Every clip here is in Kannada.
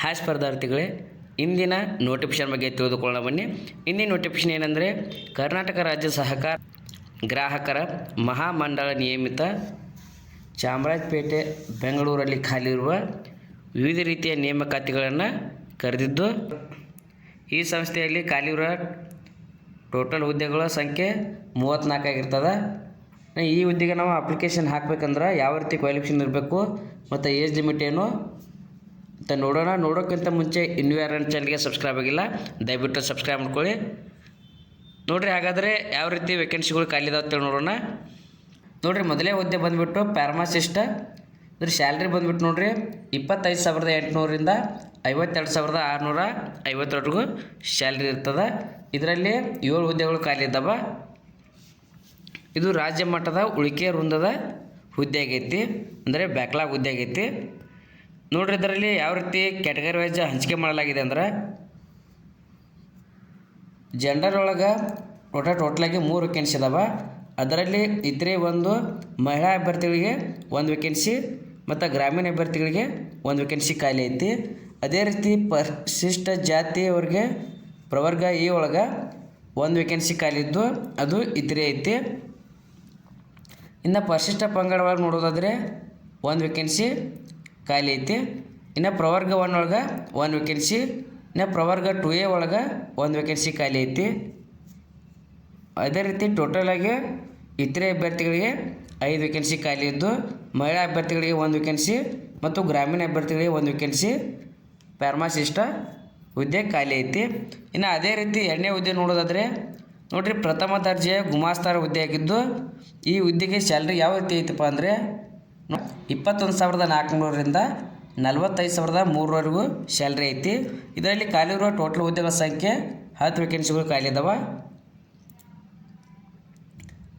ಹಾಯ್ ಸ್ಪರ್ಧಾರ್ಥಿಗಳೇ ಇಂದಿನ ನೋಟಿಫಿಕೇಶನ್ ಬಗ್ಗೆ ತಿಳಿದುಕೊಳ್ಳೋಣ ಬನ್ನಿ. ಇಂದಿನ ನೋಟಿಫಿಕೇಶನ್ ಏನಂದರೆ, ಕರ್ನಾಟಕ ರಾಜ್ಯ ಸಹಕಾರ ಗ್ರಾಹಕರ ಮಹಾಮಂಡಳ ನಿಯಮಿತ ಚಾಮರಾಜಪೇಟೆ, ಬೆಂಗಳೂರಲ್ಲಿ ಇರುವ ವಿವಿಧ ರೀತಿಯ ನೇಮಕಾತಿಗಳನ್ನು ಕರೆದಿದ್ದು, ಈ ಸಂಸ್ಥೆಯಲ್ಲಿ ಖಾಲಿ ಇರುವ ಟೋಟಲ್ ಹುದ್ದೆಗಳ ಸಂಖ್ಯೆ ಮೂವತ್ತ್ನಾಲ್ಕು ಆಗಿರ್ತದೆ. ಈ ಹುದ್ದೆಗೆ ನಾವು ಅಪ್ಲಿಕೇಶನ್ ಹಾಕಬೇಕಂದ್ರೆ ಯಾವ ರೀತಿ ಕ್ವಾಲಿಫಿಕೇಷನ್ ಇರಬೇಕು, ಮತ್ತು ಏಜ್ ಲಿಮಿಟ್ ಏನು ಅಂತ ನೋಡೋಣ. ನೋಡೋಕ್ಕಿಂತ ಮುಂಚೆ ಇನ್ನೂ ಯಾರು ಚಾನಲ್ಗೆ ಸಬ್ಸ್ಕ್ರೈಬ್ ಆಗಿಲ್ಲ, ದಯವಿಟ್ಟು ಸಬ್ಸ್ಕ್ರೈಬ್ ಮಾಡ್ಕೊಳ್ಳಿ. ನೋಡಿರಿ, ಹಾಗಾದರೆ ಯಾವ ರೀತಿ ವೇಕೆನ್ಸಿಗಳು ಖಾಲಿ ಇದಾವೆ ಅಂತೇಳಿ ನೋಡೋಣ. ನೋಡಿರಿ, ಮೊದಲೇ ಹುದ್ದೆ ಬಂದುಬಿಟ್ಟು ಪ್ಯಾರಮಾಸಿಸ್ಟ್ ಅಂದರೆ ಸ್ಯಾಲ್ರಿ ಬಂದುಬಿಟ್ಟು ನೋಡಿರಿ, ಇಪ್ಪತ್ತೈದು ಸಾವಿರದ ಎಂಟುನೂರಿಂದ ಐವತ್ತೆರಡು ಸಾವಿರದ ಆರುನೂರ ಐವತ್ತರವರೆಗೂ ಸ್ಯಾಲ್ರಿ ಇರ್ತದೆ. ಇದರಲ್ಲಿ ಏಳು ಹುದ್ದೆಗಳು ಖಾಲಿ ಇದ್ದಾವೆ. ಇದು ರಾಜ್ಯ ಮಟ್ಟದ ಉಳಿಕೆ ವೃಂದದ ಹುದ್ದೆ ಆಗೈತಿ, ಅಂದರೆ ಬ್ಯಾಕ್ಲಾಗ್ ಹುದ್ದೆ ಆಗೈತಿ. ನೋಡ್ರಿ ಇದರಲ್ಲಿ ಯಾವ ರೀತಿ ಕ್ಯಾಟಗರಿ ವೈಸ್ ಹಂಚಿಕೆ ಮಾಡಲಾಗಿದೆ ಅಂದ್ರೆ ಜೆಂಡರ್ ಒಳಗೆ ಟೋಟಲ್ ಟೋಟಲಾಗಿ ಮೂರು ವೇಕೆನ್ಸಿ ಅದಾವ. ಅದರಲ್ಲಿ ಇದ್ರೆ ಒಂದು ಮಹಿಳಾ ಅಭ್ಯರ್ಥಿಗಳಿಗೆ ಒಂದು ವೇಕೆನ್ಸಿ ಮತ್ತು ಗ್ರಾಮೀಣ ಅಭ್ಯರ್ಥಿಗಳಿಗೆ ಒಂದು ವೇಕೆನ್ಸಿ ಖಾಲಿ ಐತಿ. ಅದೇ ರೀತಿ ಪರಿಶಿಷ್ಟ ಜಾತಿಯವರಿಗೆ ಪ್ರವರ್ಗ ಇ ಒಳಗೆ ಒಂದು ವೇಕೆನ್ಸಿ ಖಾಲಿ ಇದ್ದು ಅದು ಇದ್ರೆ ಐತಿ. ಇನ್ನು ಪರಿಶಿಷ್ಟ ಪಂಗಡ ಒಳಗೆ ನೋಡೋದಾದರೆ ಒಂದು ವೇಕೆನ್ಸಿ ಖಾಲಿ ಐತಿ. ಇನ್ನು ಪ್ರವರ್ಗ ಒನ್ ಒಳಗೆ ಒಂದು ವೇಕೆನ್ಸಿ ಇನ್ನು ಪ್ರವರ್ಗ ಟು ಎ ಒಳಗೆ ಒಂದು ವೇಕೆನ್ಸಿ ಖಾಲಿ ಐತಿ. ಅದೇ ರೀತಿ ಟೋಟಲಾಗಿ ಇತರೆ ಅಭ್ಯರ್ಥಿಗಳಿಗೆ ಐದು ವೇಕೆನ್ಸಿ ಖಾಲಿ ಇದ್ದು, ಮಹಿಳಾ ಅಭ್ಯರ್ಥಿಗಳಿಗೆ ಒಂದು ವೇಕೆನ್ಸಿ ಮತ್ತು ಗ್ರಾಮೀಣ ಅಭ್ಯರ್ಥಿಗಳಿಗೆ ಒಂದು ವೇಕೆನ್ಸಿ ಪ್ಯಾರ್ಮಾಸಿಸ್ಟ ಹುದ್ದೆ ಖಾಲಿ ಐತಿ. ಇನ್ನು ಅದೇ ರೀತಿ ಎರಡನೇ ಹುದ್ದೆ ನೋಡೋದಾದರೆ, ನೋಡಿರಿ ಪ್ರಥಮ ದರ್ಜೆಯ ಗುಮಾಸ್ತಾರ ಹುದ್ದೆ ಆಗಿದ್ದು, ಈ ಹುದ್ದೆಗೆ ಸ್ಯಾಲ್ರಿ ಯಾವ ರೀತಿ ಐತಪ್ಪ ಅಂದರೆ ಇಪ್ಪತ್ತೊಂದು ಸಾವಿರದ ನಾಲ್ಕುನೂರರಿಂದ ನಲ್ವತ್ತೈದು ಸಾವಿರದ ಮೂರವರೆಗೂ ಸ್ಯಾಲ್ರಿ ಐತಿ. ಇದರಲ್ಲಿ ಖಾಲಿ ಇರುವ ಟೋಟಲ್ ಹುದ್ದೆಗಳ ಸಂಖ್ಯೆ ಹತ್ತು ವೇಕೆನ್ಸಿಗಳು ಖಾಲಿ ಇದಾವೆ.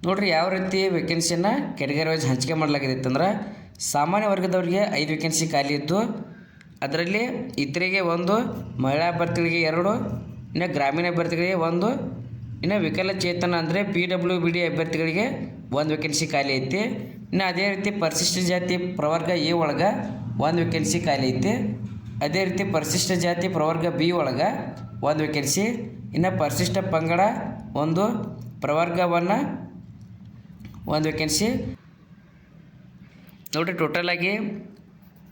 ನೋಡ್ರಿ ಯಾವ ರೀತಿ ವೇಕೆನ್ಸಿಯನ್ನು ಕೆಟಗರಿ ವೈಸ್ ಹಂಚಿಕೆ ಮಾಡಲಾಗಿದೆ ಅಂತಂದ್ರೆ ಸಾಮಾನ್ಯ ವರ್ಗದವರಿಗೆ ಐದು ವೇಕೆನ್ಸಿ ಖಾಲಿ ಇದ್ದು, ಅದರಲ್ಲಿ ಇತರಿಗೆ ಒಂದು, ಮಹಿಳಾ ಅಭ್ಯರ್ಥಿಗಳಿಗೆ ಎರಡು, ಇನ್ನು ಗ್ರಾಮೀಣ ಅಭ್ಯರ್ಥಿಗಳಿಗೆ ಒಂದು, ಇನ್ನು ವಿಕಲಚೇತನ ಅಂದರೆ ಪಿ ಡಬ್ಲ್ಯೂ ಬಿ ಡಿ ಅಭ್ಯರ್ಥಿಗಳಿಗೆ ಒಂದು ವೇಕೆನ್ಸಿ ಖಾಲಿ ಐತಿ. ಇನ್ನು ಅದೇ ರೀತಿ ಪರಿಶಿಷ್ಟ ಜಾತಿ ಪ್ರವರ್ಗ ಎ ಒಳಗೆ ಒಂದು ವೇಕೆನ್ಸಿ ಖಾಲಿ ಐತಿ. ಅದೇ ರೀತಿ ಪರಿಶಿಷ್ಟ ಜಾತಿ ಪ್ರವರ್ಗ ಬಿ ಒಳಗೆ ಒಂದು ವೇಕೆನ್ಸಿ ಇನ್ನು ಪರಿಶಿಷ್ಟ ಪಂಗಡ ಒಂದು, ಪ್ರವರ್ಗವನ್ನು ಒಂದು ವೇಕೆನ್ಸಿ ನೋಡಿರಿ ಟೋಟಲಾಗಿ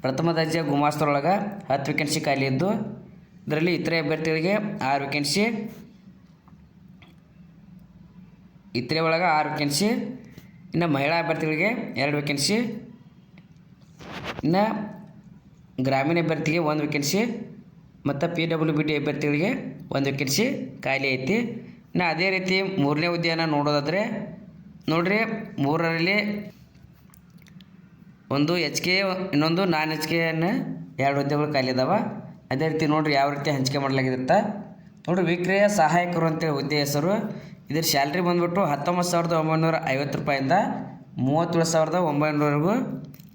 ಪ್ರಥಮ ದರ್ಜೆ ಗುಮಾಸ್ತರೊಳಗೆ ಹತ್ತು ವೇಕೆನ್ಸಿ ಖಾಲಿ ಇದ್ದು, ಇದರಲ್ಲಿ ಇತರೆ ಅಭ್ಯರ್ಥಿಗಳಿಗೆ ಆರು ವೇಕೆನ್ಸಿ ಇತರೆ ಒಳಗೆ ಆರು ವೇಕೆನ್ಸಿ ಇನ್ನು ಮಹಿಳಾ ಅಭ್ಯರ್ಥಿಗಳಿಗೆ ಎರಡು ವೇಕೆನ್ಸಿ ಇನ್ನು ಗ್ರಾಮೀಣ ಅಭ್ಯರ್ಥಿಗೆ ಒಂದು ವೇಕೆನ್ಸಿ ಮತ್ತು ಪಿ ಡಬ್ಲ್ಯೂ ಬಿ ಡಿ ಅಭ್ಯರ್ಥಿಗಳಿಗೆ ಒಂದು ವೇಕೆನ್ಸಿ ಖಾಲಿ ಐತಿ. ಇನ್ನು ಅದೇ ರೀತಿ ಮೂರನೇ ಹುದ್ದೆಯನ್ನು ನೋಡೋದಾದರೆ, ನೋಡಿರಿ ಮೂರರಲ್ಲಿ ಒಂದು ಎಚ್ ಕೆ ಇನ್ನೊಂದು ನಾನ್ ಎಚ್ ಕೆ ಅನ್ನು ಎರಡು ಹುದ್ದೆಗಳು ಖಾಲಿ ಇದಾವೆ ಅದೇ ರೀತಿ ನೋಡಿರಿ ಯಾವ ರೀತಿ ಹಂಚಿಕೆ ಮಾಡಲಾಗಿರುತ್ತೆ. ನೋಡ್ರಿ ವಿಕ್ರಯ ಸಹಾಯಕರು ಅಂತೇಳಿ ಹುದ್ದೆ ಹೆಸರು. ಇದ್ರ ಸ್ಯಾಲ್ರಿ ಬಂದ್ಬಿಟ್ಟು ಹತ್ತೊಂಬತ್ತು ಸಾವಿರದ ಒಂಬೈನೂರ ಐವತ್ತು ರೂಪಾಯಿಂದ ಮೂವತ್ತೇಳು ಸಾವಿರದ ಒಂಬೈನೂರವರೆಗೂ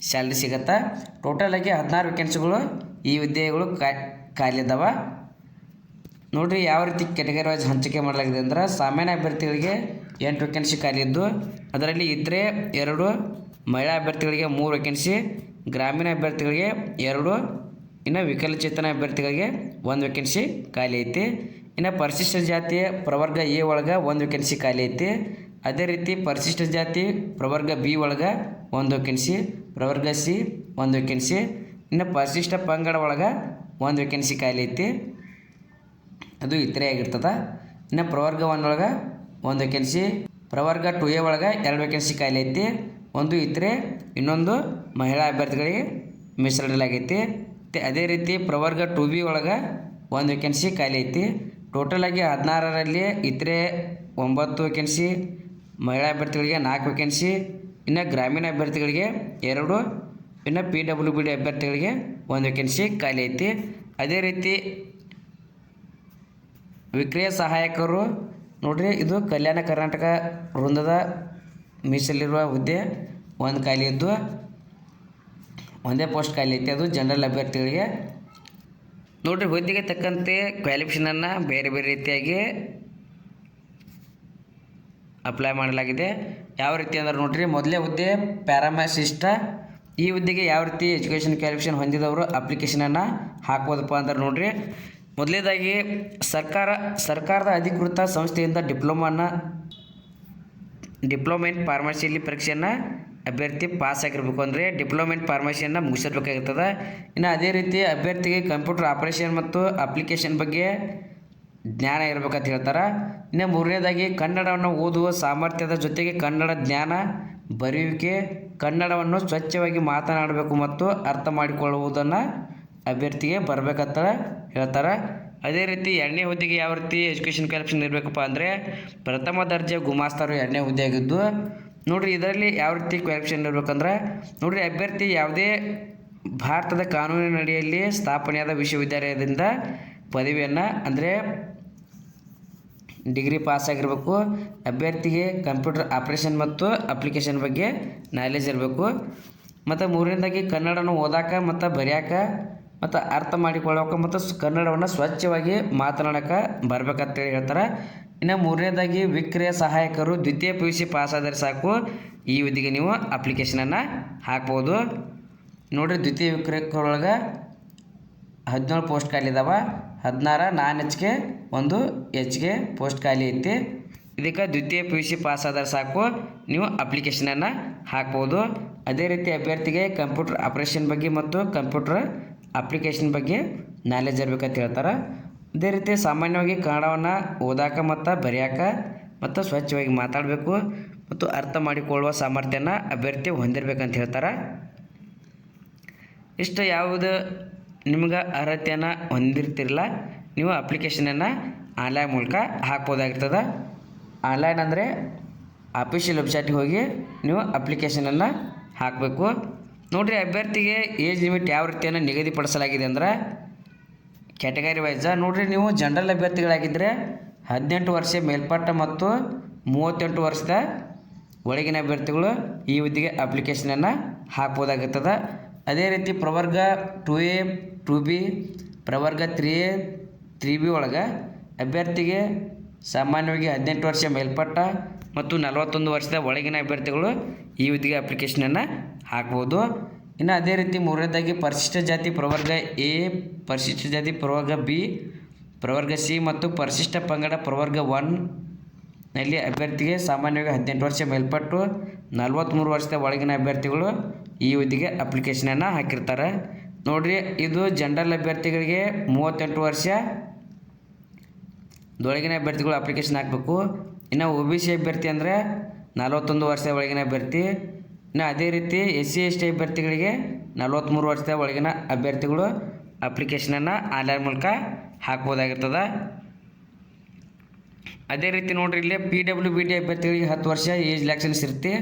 ಸ್ಯಾಲ್ರಿ ಸಿಗತ್ತೆ? ಟೋಟಲಾಗಿ ಹದಿನಾರು ವೇಕೆನ್ಸಿಗಳು ಈ ಹುದ್ದೆಗಳು ಖಾಲಿ ಇದ್ದಾವೆ ನೋಡ್ರಿ ಯಾವ ರೀತಿ ಕೆಟಗರಿ ವೈಸ್ ಹಂಚಿಕೆ ಮಾಡಲಾಗಿದೆ ಅಂದ್ರೆ ಸಾಮಾನ್ಯ ಅಭ್ಯರ್ಥಿಗಳಿಗೆ ಎಂಟು ವೇಕೆನ್ಸಿ ಖಾಲಿ ಇದ್ದು, ಅದರಲ್ಲಿ ಇದ್ರೆ ಎರಡು, ಮಹಿಳಾ ಅಭ್ಯರ್ಥಿಗಳಿಗೆ ಮೂರು ವೇಕೆನ್ಸಿ ಗ್ರಾಮೀಣ ಅಭ್ಯರ್ಥಿಗಳಿಗೆ ಎರಡು, ಇನ್ನು ವಿಕಲಚೇತನ ಅಭ್ಯರ್ಥಿಗಳಿಗೆ ಒಂದು ವೇಕೆನ್ಸಿ ಖಾಲಿ ಐತಿ. ಇನ್ನು ಪರಿಶಿಷ್ಟ ಜಾತಿಯ ಪ್ರವರ್ಗ ಎ ಒಳಗೆ ಒಂದು ವೇಕೆನ್ಸಿ ಖಾಲಿ ಐತಿ. ಅದೇ ರೀತಿ ಪರಿಶಿಷ್ಟ ಜಾತಿ ಪ್ರವರ್ಗ ಬಿ ಒಳಗೆ ಒಂದು ವೇಕೆನ್ಸಿ ಪ್ರವರ್ಗ ಸಿ ಒಂದು ವೇಕೆನ್ಸಿ ಇನ್ನು ಪರಿಶಿಷ್ಟ ಪಂಗಡ ಒಳಗೆ ಒಂದು ವೇಕೆನ್ಸಿ ಖಾಲಿ ಐತಿ. ಅದು ಇತರೆ ಆಗಿರ್ತದೆ. ಇನ್ನು ಪ್ರವರ್ಗ ಒನ್ ಒಳಗೆ ಒಂದು ವೇಕೆನ್ಸಿ ಪ್ರವರ್ಗ ಟು ಎ ಒಳಗೆ ಎರಡು ವೇಕೆನ್ಸಿ ಖಾಲಿ ಐತಿ. ಒಂದು ಇತರೆ ಇನ್ನೊಂದು ಮಹಿಳಾ ಅಭ್ಯರ್ಥಿಗಳಿಗೆ ಮೀಸಲಿಡಲಾಗೈತಿ ಅದೇ ರೀತಿ ಪ್ರವರ್ಗ ಟು ಬಿ ಒಳಗೆ ಒಂದು ವೇಕೆನ್ಸಿ ಖಾಲಿ ಐತಿ. ಟೋಟಲಾಗಿ ಹದಿನಾರರಲ್ಲಿ ಇತರೆ ಒಂಬತ್ತು ವೇಕೆನ್ಸಿ ಮಹಿಳಾ ಅಭ್ಯರ್ಥಿಗಳಿಗೆ ನಾಲ್ಕು ವೇಕೆನ್ಸಿ ಇನ್ನು ಗ್ರಾಮೀಣ ಅಭ್ಯರ್ಥಿಗಳಿಗೆ ಎರಡು, ಇನ್ನು ಪಿ ಡಬ್ಲ್ಯೂ ಬಿ ಡಿ ಅಭ್ಯರ್ಥಿಗಳಿಗೆ ಒಂದು ವೇಕೆನ್ಸಿ ಖಾಲಿ ಐತಿ. ಅದೇ ರೀತಿ ವಿಕ್ರಯ ಸಹಾಯಕರು, ನೋಡ್ರಿ ಇದು ಕಲ್ಯಾಣ ಕರ್ನಾಟಕ ವೃಂದದ ಮೀಸಲಿರುವ ಹುದ್ದೆ, ಒಂದು ಖಾಲಿ ಇದ್ದು, ಒಂದೇ ಪೋಸ್ಟ್ ಖಾಲಿ ಐತಿ. ಅದು ಜನರಲ್ ಅಭ್ಯರ್ಥಿಗಳಿಗೆ ನೋಡ್ರಿ, ಹುದ್ದೆಗೆ ತಕ್ಕಂತೆ ಕ್ವಾಲಿಫಿಕೇಷನನ್ನು ಬೇರೆ ಬೇರೆ ರೀತಿಯಾಗಿ ಅಪ್ಲೈ ಮಾಡಲಾಗಿದೆ. ಯಾವ ರೀತಿ ಅಂದ್ರೆ ನೋಡ್ರಿ, ಮೊದಲೇ ಹುದ್ದೆ ಪ್ಯಾರಾಮಸಿಸ್ಟ ಈ ಹುದ್ದೆಗೆ ಯಾವ ರೀತಿ ಎಜುಕೇಷನ್ ಕ್ವಾಲಿಫಿಕೇಷನ್ ಹೊಂದಿದವರು ಅಪ್ಲಿಕೇಶನನ್ನು ಹಾಕ್ಬೋದಪ್ಪ ಅಂದ್ರೆ ನೋಡ್ರಿ ಮೊದಲನೇದಾಗಿ ಸರ್ಕಾರ, ಸರ್ಕಾರದ ಅಧಿಕೃತ ಸಂಸ್ಥೆಯಿಂದ ಡಿಪ್ಲೊಮಾನ ಡಿಪ್ಲೊಮೆಂಟ್ ಫಾರ್ಮಸಿಯಲ್ಲಿ ಪರೀಕ್ಷೆಯನ್ನು ಅಭ್ಯರ್ಥಿ ಪಾಸ್ ಆಗಿರಬೇಕು ಅಂದರೆ ಡಿಪ್ಲೊಮೆಂಟ್ ಫಾರ್ಮಸಿಯನ್ನು ಮುಗಿಸಿರ್ಬೇಕಾಗಿರ್ತದೆ ಇನ್ನು ಅದೇ ರೀತಿ ಅಭ್ಯರ್ಥಿಗೆ ಕಂಪ್ಯೂಟರ್ ಆಪರೇಷನ್ ಮತ್ತು ಅಪ್ಲಿಕೇಶನ್ ಬಗ್ಗೆ ಜ್ಞಾನ ಇರಬೇಕಂತ ಹೇಳ್ತಾರೆ. ಇನ್ನು ಮೂರನೇದಾಗಿ ಕನ್ನಡವನ್ನು ಓದುವ ಸಾಮರ್ಥ್ಯದ ಜೊತೆಗೆ ಕನ್ನಡ ಜ್ಞಾನ ಬರೆಯುವಿಕೆ, ಕನ್ನಡವನ್ನು ಸ್ವಚ್ಛವಾಗಿ ಮಾತನಾಡಬೇಕು ಮತ್ತು ಅರ್ಥ ಮಾಡಿಕೊಳ್ಳುವುದನ್ನು ಅಭ್ಯರ್ಥಿಗೆ ಬರಬೇಕಂತ ಹೇಳ್ತಾರೆ. ಅದೇ ರೀತಿ ಎರಡನೇ ಹುದ್ದೆಗೆ ಯಾವ ರೀತಿ ಎಜುಕೇಷನ್ ಕಲೆಕ್ಷನ್ ಇರಬೇಕಪ್ಪ ಅಂದರೆ ಪ್ರಥಮ ದರ್ಜೆ ಗುಮಾಸ್ತರು ಎರಡನೇ ಹುದ್ದೆ ಆಗಿದ್ದು ನೋಡಿರಿ, ಇದರಲ್ಲಿ ಯಾವ ರೀತಿ ಕ್ವಾಲಿಫಿಕೇಷನ್ ಇರಬೇಕಂದ್ರೆ, ನೋಡಿರಿ, ಅಭ್ಯರ್ಥಿ ಯಾವುದೇ ಭಾರತದ ಕಾನೂನಿನ ಅಡಿಯಲ್ಲಿ ಸ್ಥಾಪನೆಯಾದ ವಿಶ್ವವಿದ್ಯಾಲಯದಿಂದ ಪದವಿಯನ್ನು, ಅಂದರೆ ಡಿಗ್ರಿ ಪಾಸ್ ಆಗಿರಬೇಕು, ಅಭ್ಯರ್ಥಿಗೆ ಕಂಪ್ಯೂಟರ್ ಆಪ್ರೇಷನ್ ಮತ್ತು ಅಪ್ಲಿಕೇಶನ್ ಬಗ್ಗೆ ನಾಲೆಜ್ ಇರಬೇಕು. ಮತ್ತು ಮೂರನೇದಾಗಿ ಕನ್ನಡನ ಓದಾಕ ಮತ್ತು ಬರೆಯಾಕ ಮತ್ತು ಅರ್ಥ ಮಾಡಿಕೊಳ್ಳೋಕೆ ಮತ್ತು ಕನ್ನಡವನ್ನು ಸ್ವಚ್ಛವಾಗಿ ಮಾತನಾಡೋಕೆ ಬರ್ಬೇಕಂತೇಳಿ ಹೇಳ್ತಾರೆ. ಇನ್ನು ಮೂರನೇದಾಗಿ ವಿಕ್ರಯ ಸಹಾಯಕರು ದ್ವಿತೀಯ ಪಿ ಯು ಸಿ ಪಾಸ್ ಆದರೆ ಸಾಕು. ಈ ಹುದ್ದೆಗೆ ನೀವು ಅಪ್ಲಿಕೇಶನನ್ನು ಹಾಕ್ಬೋದು. ನೋಡಿರಿ ದ್ವಿತೀಯ ವಿಕ್ರಯಕರೊಳಗೆ ಹದಿನೇಳು ಪೋಸ್ಟ್ ಖಾಲಿ ಇದಾವೆ. ಹದಿನಾರು ನಾನ್ ಎಚ್ಗೆ ಒಂದು ಎಚ್ಗೆ ಪೋಸ್ಟ್ ಖಾಲಿ ಐತಿ. ಇದಕ್ಕೆ ದ್ವಿತೀಯ ಪಿ ಯು ಸಿ ಪಾಸ್ ಆದರೆ ಸಾಕು. ನೀವು ಅಪ್ಲಿಕೇಶನನ್ನು ಹಾಕ್ಬೋದು. ಅದೇ ರೀತಿ ಅಭ್ಯರ್ಥಿಗೆ ಕಂಪ್ಯೂಟರ್ ಆಪ್ರೇಷನ್ ಬಗ್ಗೆ ಮತ್ತು ಕಂಪ್ಯೂಟರ್ ಅಪ್ಲಿಕೇಶನ್ ಬಗ್ಗೆ ನಾಲೆಜ್ ಇರಬೇಕಂತ ಹೇಳ್ತಾರೆ. ಅದೇ ರೀತಿ ಸಾಮಾನ್ಯವಾಗಿ ಕನ್ನಡವನ್ನು ಓದಾಕ ಮತ್ತು ಬರೆಯಾಕ ಮತ್ತು ಸ್ವಚ್ಛವಾಗಿ ಮಾತಾಡಬೇಕು ಮತ್ತು ಅರ್ಥ ಮಾಡಿಕೊಳ್ಳುವ ಸಾಮರ್ಥ್ಯನ ಅಭ್ಯರ್ಥಿ ಹೊಂದಿರಬೇಕಂತ ಹೇಳ್ತಾರೆ. ಇಷ್ಟು ಯಾವುದು ನಿಮ್ಗೆ ಅರ್ಹತೆಯನ್ನು ಹೊಂದಿರ್ತಿರಲ್ಲ ನೀವು ಅಪ್ಲಿಕೇಶನನ್ನು ಆನ್ಲೈನ್ ಮೂಲಕ ಹಾಕ್ಬೋದಾಗಿರ್ತದೆ. ಆನ್ಲೈನ್ ಅಂದರೆ ಆಫೀಷಿಯಲ್ ವೆಬ್ಸೈಟ್ಗೆ ಹೋಗಿ ನೀವು ಅಪ್ಲಿಕೇಶನನ್ನು ಹಾಕಬೇಕು. ನೋಡಿರಿ, ಅಭ್ಯರ್ಥಿಗೆ ಏಜ್ ಲಿಮಿಟ್ ಯಾವ ರೀತಿಯನ್ನು ನಿಗದಿಪಡಿಸಲಾಗಿದೆ ಅಂದ್ರೆ ಕ್ಯಾಟಗರಿ ವೈಸ ನೋಡಿರಿ ನೀವು ಜನರಲ್ ಅಭ್ಯರ್ಥಿಗಳಾಗಿದ್ದರೆ ಹದಿನೆಂಟು ವರ್ಷ ಮೇಲ್ಪಟ್ಟ ಮತ್ತು ಮೂವತ್ತೆಂಟು ವರ್ಷದ ಒಳಗಿನ ಅಭ್ಯರ್ಥಿಗಳು ಈ ಹುದ್ದೆಗೆ ಅಪ್ಲಿಕೇಶನನ್ನು ಹಾಕ್ಬೋದಾಗುತ್ತದೆ ಅದೇ ರೀತಿ ಪ್ರವರ್ಗ ಟು ಎ ಟು ಬಿ ಪ್ರವರ್ಗ ತ್ರೀ ಎ ತ್ರೀ ಬಿ ಒಳಗೆ ಅಭ್ಯರ್ಥಿಗೆ ಸಾಮಾನ್ಯವಾಗಿ ಹದಿನೆಂಟು ವರ್ಷ ಮೇಲ್ಪಟ್ಟ ಮತ್ತು ನಲವತ್ತೊಂದು ವರ್ಷದ ಒಳಗಿನ ಅಭ್ಯರ್ಥಿಗಳು ಈ ಹುದ್ದೆಗೆ ಅಪ್ಲಿಕೇಶನನ್ನು ಹಾಕ್ಬೋದು. ಇನ್ನು ಅದೇ ರೀತಿ ಮೂರನೇದಾಗಿ ಪರಿಶಿಷ್ಟ ಜಾತಿ ಪ್ರವರ್ಗ ಎ, ಪರಿಶಿಷ್ಟ ಜಾತಿ ಪ್ರವರ್ಗ ಬಿ, ಪ್ರವರ್ಗ ಸಿ ಮತ್ತು ಪರಿಶಿಷ್ಟ ಪಂಗಡ ಪ್ರವರ್ಗ ಒನ್ನಲ್ಲಿ ಅಭ್ಯರ್ಥಿಗೆ ಸಾಮಾನ್ಯವಾಗಿ ಹದಿನೆಂಟು ವರ್ಷ ಮೇಲ್ಪಟ್ಟು ನಲವತ್ತ್ಮೂರು ವರ್ಷದ ಒಳಗಿನ ಅಭ್ಯರ್ಥಿಗಳು ಈ ಹುದ್ದೆಗೆ ಅಪ್ಲಿಕೇಶನನ್ನು ಹಾಕಿರ್ತಾರೆ. ನೋಡಿರಿ, ಇದು ಜನರಲ್ ಅಭ್ಯರ್ಥಿಗಳಿಗೆ ಮೂವತ್ತೆಂಟು ವರ್ಷ ದೊಳಗಿನ ಅಭ್ಯರ್ಥಿಗಳು ಅಪ್ಲಿಕೇಶನ್ ಹಾಕಬೇಕು. ಇನ್ನು ಒ ಬಿ ಸಿ ಅಭ್ಯರ್ಥಿ ಅಂದರೆ ನಲವತ್ತೊಂದು ವರ್ಷದ ಒಳಗಿನ ಅಭ್ಯರ್ಥಿ. ಇನ್ನು ಅದೇ ರೀತಿ ಎಸ್ ಸಿ ಎಸ್ ಟಿ ಅಭ್ಯರ್ಥಿಗಳಿಗೆ ನಲವತ್ತ್ಮೂರು ವರ್ಷದ ಒಳಗಿನ ಅಭ್ಯರ್ಥಿಗಳು ಅಪ್ಲಿಕೇಶನನ್ನು ಆನ್ಲೈನ್ ಮೂಲಕ ಹಾಕ್ಬೋದಾಗಿರ್ತದೆ. ಅದೇ ರೀತಿ ನೋಡ್ರಿ, ಇಲ್ಲಿ ಪಿ ಡಬ್ಲ್ಯೂ ಬಿ ಡಿ ಅಭ್ಯರ್ಥಿಗಳಿಗೆ ಹತ್ತು ವರ್ಷ ಏಜ್ ಲ್ಯಾಕ್ಸೆನ್ಸ್ ಇರುತ್ತೆ.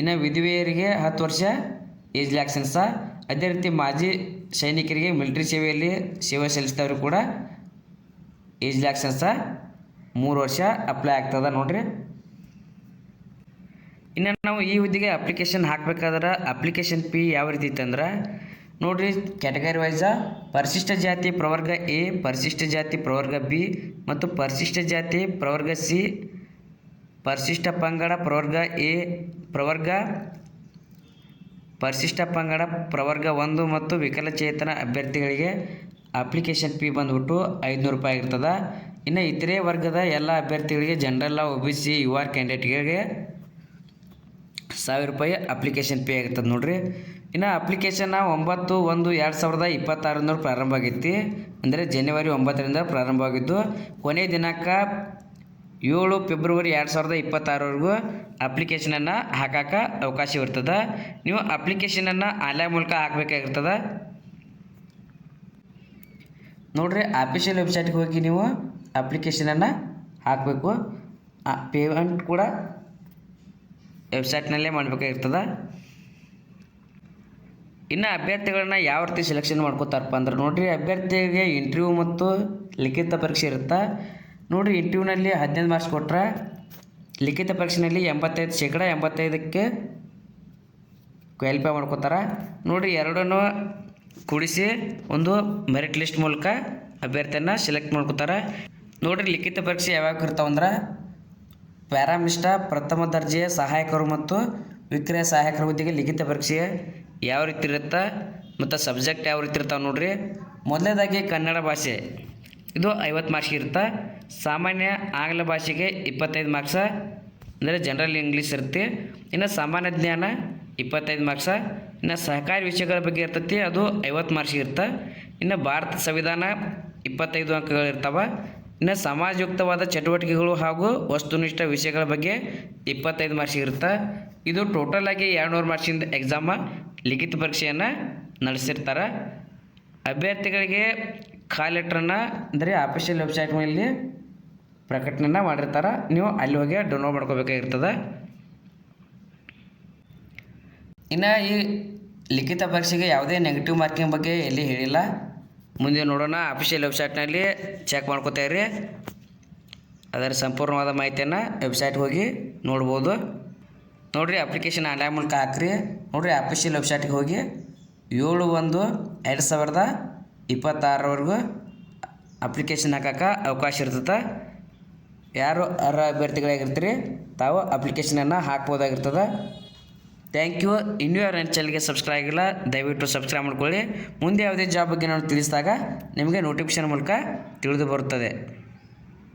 ಇನ್ನು ವಿಧವೆಯರಿಗೆ ಹತ್ತು ವರ್ಷ ಏಜ್ ಲ್ಯಾಕ್ಸೆನ್ಸ ಅದೇ ರೀತಿ ಮಾಜಿ ಸೈನಿಕರಿಗೆ ಮಿಲಿಟರಿ ಸೇವೆಯಲ್ಲಿ ಸೇವೆ ಸಲ್ಲಿಸಿದವರು ಕೂಡ ಏಜ್ ಲ್ಯಾಕ್ಸೆನ್ಸ ಮೂರು ವರ್ಷ ಅಪ್ಲೈ ಆಗ್ತದೆ ನೋಡ್ರಿ. ಇನ್ನು ನಾವು ಈ ಹುದ್ದೆಗೆ ಅಪ್ಲಿಕೇಶನ್ ಹಾಕಬೇಕಾದ್ರೆ ಅಪ್ಲಿಕೇಶನ್ ಫೀ ಯಾವ ರೀತಿ ಇತ್ತಂದ್ರೆ? ನೋಡಿರಿ ಕ್ಯಾಟಗರಿ ವೈಸ ಪರಿಶಿಷ್ಟ ಜಾತಿ ಪ್ರವರ್ಗ ಎ ಪರಿಶಿಷ್ಟ ಜಾತಿ ಪ್ರವರ್ಗ ಬಿ ಮತ್ತು ಪರಿಶಿಷ್ಟ ಜಾತಿ ಪ್ರವರ್ಗ ಸಿ ಪರಿಶಿಷ್ಟ ಪಂಗಡ ಪ್ರವರ್ಗ ಎ ಪ್ರವರ್ಗ ಪರಿಶಿಷ್ಟ ಪಂಗಡ ಪ್ರವರ್ಗ ಒಂದು ಮತ್ತು ವಿಕಲಚೇತನ ಅಭ್ಯರ್ಥಿಗಳಿಗೆ ಅಪ್ಲಿಕೇಶನ್ ಫೀ ಬಂದ್ಬಿಟ್ಟು ಐದುನೂರು ರೂಪಾಯಿ ಇರ್ತದೆ ಇನ್ನು ಇತರೆ ವರ್ಗದ ಎಲ್ಲ ಅಭ್ಯರ್ಥಿಗಳಿಗೆ general O B C U R ಕ್ಯಾಂಡಿಡೇಟ್ಗಳಿಗೆ ಸಾವಿರ ರೂಪಾಯಿ ಅಪ್ಲಿಕೇಶನ್ ಪೇ ಆಗಿರ್ತದೆ ನೋಡ್ರಿ. ಇನ್ನು ಅಪ್ಲಿಕೇಶನ್ನ ಒಂಬತ್ತು, ಒಂದು, ಎರಡು ಸಾವಿರದ ಇಪ್ಪತ್ತಾರರಿಂದ ಪ್ರಾರಂಭ ಆಗೈತಿ. ಅಂದರೆ ಜನವರಿ ಒಂಬತ್ತರಿಂದ ಪ್ರಾರಂಭವಾಗಿದ್ದು ಕೊನೆಯ ದಿನಾಂಕ ಏಳು ಫೆಬ್ರವರಿ ಎರಡು ಸಾವಿರದ ಇಪ್ಪತ್ತಾರವರೆಗೂ ಅಪ್ಲಿಕೇಶನನ್ನು ಹಾಕಕ್ಕೆ ಅವಕಾಶ ಇರ್ತದೆ. ನೀವು ಅಪ್ಲಿಕೇಶನನ್ನು ಆನ್ಲೈನ್ ಮೂಲಕ ಹಾಕಬೇಕಾಗಿರ್ತದೆ. ನೋಡ್ರಿ ಆಫೀಷಿಯಲ್ ವೆಬ್ಸೈಟ್ಗೆ ಹೋಗಿ ನೀವು ಅಪ್ಲಿಕೇಶನನ್ನು ಹಾಕಬೇಕು. ಪೇಮೆಂಟ್ ಕೂಡ ವೆಬ್ಸೈಟ್ನಲ್ಲೇ ಮಾಡಬೇಕಾಗಿರ್ತದೆ. ಇನ್ನು ಅಭ್ಯರ್ಥಿಗಳನ್ನ ಯಾವ ರೀತಿ ಸೆಲೆಕ್ಷನ್ ಮಾಡ್ಕೋತಾರಪ್ಪ ಅಂದ್ರೆ ನೋಡಿರಿ, ಅಭ್ಯರ್ಥಿಗೆ ಇಂಟರ್ವ್ಯೂ ಮತ್ತು ಲಿಖಿತ ಪರೀಕ್ಷೆ ಇರುತ್ತೆ? ನೋಡಿರಿ ಇಂಟರ್ವ್ಯೂನಲ್ಲಿ ಹದಿನೈದು ಮಾರ್ಕ್ಸ್ ಕೊಟ್ಟರೆ ಲಿಖಿತ ಪರೀಕ್ಷೆಯಲ್ಲಿ ಎಂಬತ್ತೈದು ಶೇಕಡ ಎಂಬತ್ತೈದಕ್ಕೆ ಕ್ವಾಲಿಫೈ ಮಾಡ್ಕೋತಾರೆ. ನೋಡಿರಿ, ಎರಡನ್ನು ಕೂಡಿಸಿ ಒಂದು ಮೆರಿಟ್ ಲಿಸ್ಟ್ ಮೂಲಕ ಅಭ್ಯರ್ಥಿಯನ್ನು ಸೆಲೆಕ್ಟ್ ಮಾಡ್ಕೋತಾರೆ. ನೋಡಿರಿ, ಲಿಖಿತ ಪರೀಕ್ಷೆ ಯಾವಾಗ ಇರ್ತಾವಂದ್ರೆ ಪ್ಯಾರಾಮಿಸ್ಟ ಪ್ರಥಮ ದರ್ಜೆಯ ಸಹಾಯಕರು ಮತ್ತು ವಿಕ್ರಯ ಸಹಾಯಕರ ಹುದ್ದೆಗೆ ಲಿಖಿತ ಪರೀಕ್ಷೆ ಯಾವ ರೀತಿ ಇರುತ್ತೆ ಮತ್ತು ಸಬ್ಜೆಕ್ಟ್ ಯಾವ ರೀತಿ ಇರ್ತಾವೆ ನೋಡ್ರಿ. ಮೊದಲನೇದಾಗಿ ಕನ್ನಡ ಭಾಷೆ. ಇದು ಐವತ್ತು ಮಾರ್ಕ್ಸ್ ಇರುತ್ತೆ. ಸಾಮಾನ್ಯ ಆಂಗ್ಲ ಭಾಷೆಗೆ ಇಪ್ಪತ್ತೈದು ಮಾರ್ಕ್ಸ ಅಂದರೆ ಜನರಲ್ ಇಂಗ್ಲೀಷ್ ಇರುತ್ತೆ. ಇನ್ನು ಸಾಮಾನ್ಯ ಜ್ಞಾನ ಇಪ್ಪತ್ತೈದು ಮಾರ್ಕ್ಸ ಇನ್ನು ಸಹಕಾರಿ ವಿಷಯಗಳ ಬಗ್ಗೆ ಇರ್ತೈತಿ, ಅದು ಐವತ್ತು ಮಾರ್ಕ್ಸ್ ಇರುತ್ತೆ. ಇನ್ನು ಭಾರತ ಸಂವಿಧಾನ ಇಪ್ಪತ್ತೈದು ಅಂಕಗಳು ಇರ್ತಾವೆ. ಇನ್ನು ಸಮಾಜಯುಕ್ತವಾದ ಚಟುವಟಿಕೆಗಳು ಹಾಗೂ ವಸ್ತುನಿಷ್ಠ ವಿಷಯಗಳ ಬಗ್ಗೆ ಇಪ್ಪತ್ತೈದು ಮಾರ್ಕ್ಸ್ ಇರುತ್ತೆ? ಇದು ಟೋಟಲ್ ಆಗಿ ಎರಡುನೂರು ಮಾರ್ಕ್ಸಿಂದ ಎಕ್ಸಾಮ ಲಿಖಿತ ಪರೀಕ್ಷೆಯನ್ನು ನಡೆಸಿರ್ತಾರೆ. ಅಭ್ಯರ್ಥಿಗಳಿಗೆ ಕಾಲ್ ಲೆಟ್ರನ್ನು ಅಂದರೆ ಆಫೀಷಿಯಲ್ ವೆಬ್ಸೈಟ್ ಮೇಲೆ ಪ್ರಕಟಣೆನ ಮಾಡಿರ್ತಾರೆ. ನೀವು ಅಲ್ಲಿ ಹೋಗಿ ಡೌನ್ಲೋಡ್ ಮಾಡ್ಕೋಬೇಕಾಗಿರ್ತದೆ. ಇನ್ನು ಈ ಲಿಖಿತ ಪರೀಕ್ಷೆಗೆ ಯಾವುದೇ ನೆಗೆಟಿವ್ ಮಾರ್ಕಿಂಗ್ ಬಗ್ಗೆ ಎಲ್ಲಿ ಹೇಳಿಲ್ಲ. ಮುಂದೆ ನೋಡೋಣ ಅಫಿಷಿಯಲ್ ವೆಬ್ಸೈಟ್ನಲ್ಲಿ ಚೆಕ್ ಮಾಡ್ಕೋತಾಯಿರಿ ಅದರ ಸಂಪೂರ್ಣವಾದ ಮಾಹಿತಿಯನ್ನು ವೆಬ್ಸೈಟ್ಗೆ ಹೋಗಿ ನೋಡ್ಬೋದು. ನೋಡಿರಿ ಅಪ್ಲಿಕೇಶನ್ ಆನ್ಲೈನ್ ಮೂಲಕ ಹಾಕ್ರಿ. ನೋಡಿರಿ ಅಫಿಷಿಯಲ್ ವೆಬ್ಸೈಟ್ಗೆ ಹೋಗಿ ಏಳು ಒಂದು ಎರಡು ಸಾವಿರದ ಇಪ್ಪತ್ತಾರರವರೆಗೂ ಅಪ್ಲಿಕೇಶನ್ ಹಾಕಕ್ಕೆ ಅವಕಾಶ ಇರ್ತದೆ. ಯಾರು ಅರ್ಹ ಅಭ್ಯರ್ಥಿಗಳಾಗಿರ್ತೀರಿ, ತಾವು ಅಪ್ಲಿಕೇಶನನ್ನು ಹಾಕ್ಬೋದಾಗಿರ್ತದೆ. ಥ್ಯಾಂಕ್ ಯು ಇನ್ನೂ ಯಾರು ನನ್ನ ಚಾನಲ್ಗೆ ಸಬ್ಸ್ಕ್ರೈಬ್ ಆಗಿಲ್ಲ, ದಯವಿಟ್ಟು ಸಬ್ಸ್ಕ್ರೈಬ್ ಮಾಡ್ಕೊಳ್ಳಿ. ಮುಂದೆ ಯಾವುದೇ ಜಾಬ್ ಬಗ್ಗೆ ನಾನು ತಿಳಿಸಿದಾಗ ನಿಮಗೆ ನೋಟಿಫಿಕೇಶನ್ ಮೂಲಕ ತಿಳಿದು ಬರುತ್ತದೆ.